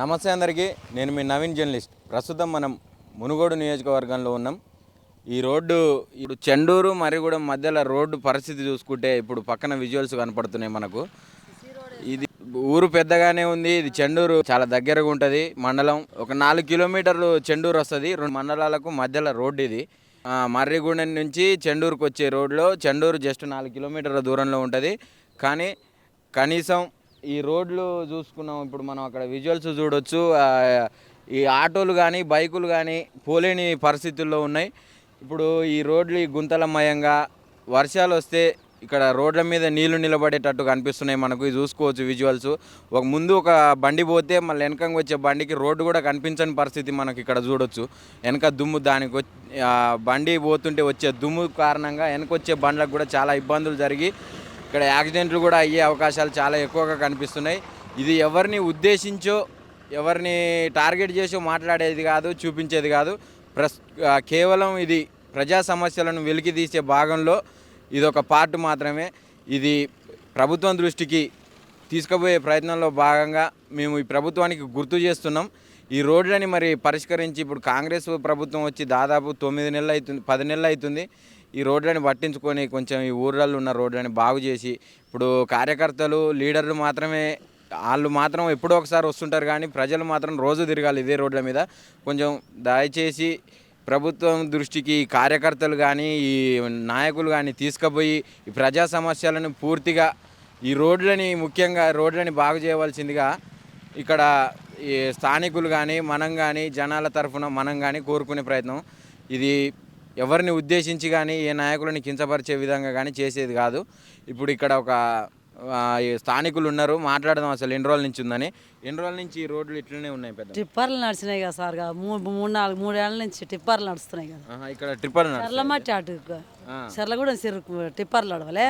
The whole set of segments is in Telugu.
నమస్తే అందరికీ. నేను మీ నవీన్ జర్నలిస్ట్. ప్రస్తుతం మనం మునుగోడు నియోజకవర్గంలో ఉన్నాం. ఈ రోడ్డు ఇప్పుడు చెండూరు మరిగూడెం మధ్యలో రోడ్డు పరిస్థితి చూసుకుంటే ఇప్పుడు పక్కన విజువల్స్ కనపడుతున్నాయి మనకు. ఇది ఊరు పెద్దగానే ఉంది. ఇది చెండూరు చాలా దగ్గరగా ఉంటుంది. మండలం ఒక నాలుగు కిలోమీటర్లు చెండూరు వస్తుంది. రెండు మండలాలకు మధ్యలో రోడ్డు ఇది. మర్రిగూడెం నుంచి చెండూరుకు వచ్చే రోడ్లో చెండూరు జస్ట్ నాలుగు కిలోమీటర్ల దూరంలో ఉంటుంది. కానీ కనీసం ఈ రోడ్లు చూసుకున్నాం. ఇప్పుడు మనం అక్కడ విజువల్స్ చూడొచ్చు. ఈ ఆటోలు కానీ బైకులు కానీ పోలేని పరిస్థితుల్లో ఉన్నాయి. ఇప్పుడు ఈ రోడ్లు గుంతలమయంగా వర్షాలు వస్తే ఇక్కడ రోడ్ల మీద నీళ్ళు నిలబడేటట్టు కనిపిస్తున్నాయి మనకు. ఇది చూసుకోవచ్చు విజువల్స్ ఒక ముందు ఒక బండి పోతే మళ్ళీ వెనకంగా వచ్చే బండికి రోడ్డు కూడా కనిపించని పరిస్థితి మనకి ఇక్కడ చూడొచ్చు. వెనక దుమ్ము దానికి వచ్చి బండి పోతుంటే వచ్చే దుమ్ము కారణంగా వెనక వచ్చే బండ్లకు కూడా చాలా ఇబ్బందులు జరిగి ఇక్కడ యాక్సిడెంట్లు కూడా అయ్యే అవకాశాలు చాలా ఎక్కువగా కనిపిస్తున్నాయి. ఇది ఎవరిని ఉద్దేశించో ఎవరిని టార్గెట్ చేసో మాట్లాడేది కాదు చూపించేది కాదు. ప్రస్ కేవలం ఇది ప్రజా సమస్యలను వెలికి తీసే భాగంలో ఇది ఒక పార్ట్ మాత్రమే. ఇది ప్రభుత్వం దృష్టికి తీసుకుపోయే ప్రయత్నంలో భాగంగా మేము ఈ ప్రభుత్వానికి గుర్తు చేస్తున్నాం. ఈ రోడ్లని మరి పరిష్కరించి ఇప్పుడు కాంగ్రెస్ ప్రభుత్వం వచ్చి దాదాపు తొమ్మిది నెలలు అవుతుంది పది నెలలు అవుతుంది ఈ రోడ్లని పట్టించుకొని కొంచెం ఈ ఊర్లలో ఉన్న రోడ్లని బాగు చేసి ఇప్పుడు కార్యకర్తలు లీడర్లు మాత్రమే వాళ్ళు మాత్రం ఎప్పుడో ఒకసారి వస్తుంటారు కానీ ప్రజలు మాత్రం రోజు తిరగాలి ఇదే రోడ్ల మీద. కొంచెం దయచేసి ప్రభుత్వం దృష్టికి కార్యకర్తలు కానీ ఈ నాయకులు కానీ తీసుకుపోయి ఈ ప్రజా సమస్యలను పూర్తిగా ఈ రోడ్లని ముఖ్యంగా రోడ్లని బాగు చేయవలసిందిగా ఇక్కడ ఈ స్థానికులు కానీ మనం కానీ జనాల తరఫున మనం కానీ కోరుకునే ప్రయత్నం. ఇది ఎవరిని ఉద్దేశించి కానీ ఏ నాయకులని కించపరిచే విధంగా కానీ చేసేది కాదు. ఇప్పుడు ఇక్కడ ఒక స్థానికులు ఉన్నారు. మాట్లాడదాం అసలు ఎన్ని రోజుల నుంచి ఉందని. ఎన్ని రోజుల నుంచి ఈ రోడ్లు ఇట్లనే ఉన్నాయి పెద్ద టిప్పర్లు నడిచినాయి కదా సార్. మూడు మూడు నాలుగు మూడేళ్ళ నుంచి టిప్పర్లు నడుస్తున్నాయి కదా. ఇక్కడ ట్రిప్పర్ చెర్ల మట్టి అటు. చెర్ల కూడా టిప్పర్లు నడవలే.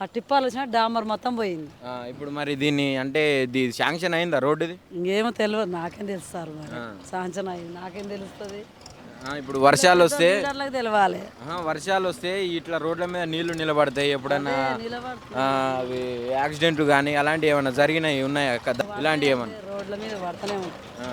ఆ టిప్పర్లు వచ్చినా డామర్ మొత్తం పోయింది. ఇప్పుడు మరి దీన్ని అంటే ఇది శాంక్షన్ అయిందా రోడ్డుది? ఇంకేమో తెలియదు నాకేం తెలుసు సార్ మరి. సాంచన అయింది. నాకేం తెలుస్తుంది? ఇప్పుడు వర్షాలు వస్తే తెలవాలి. ఆహా, వర్షాలు వస్తే ఇట్లా రోడ్ల మీద నీళ్ళు నిలబడతాయి. ఎప్పుడన్నా నిలబడుతుంది. ఆ, అవి యాక్సిడెంట్లు కానీ అలాంటివి ఏమైనా జరిగినాయి ఉన్నాయా? కదా ఇలాంటివి ఏమన్నా? రోడ్ల మీద ఆ.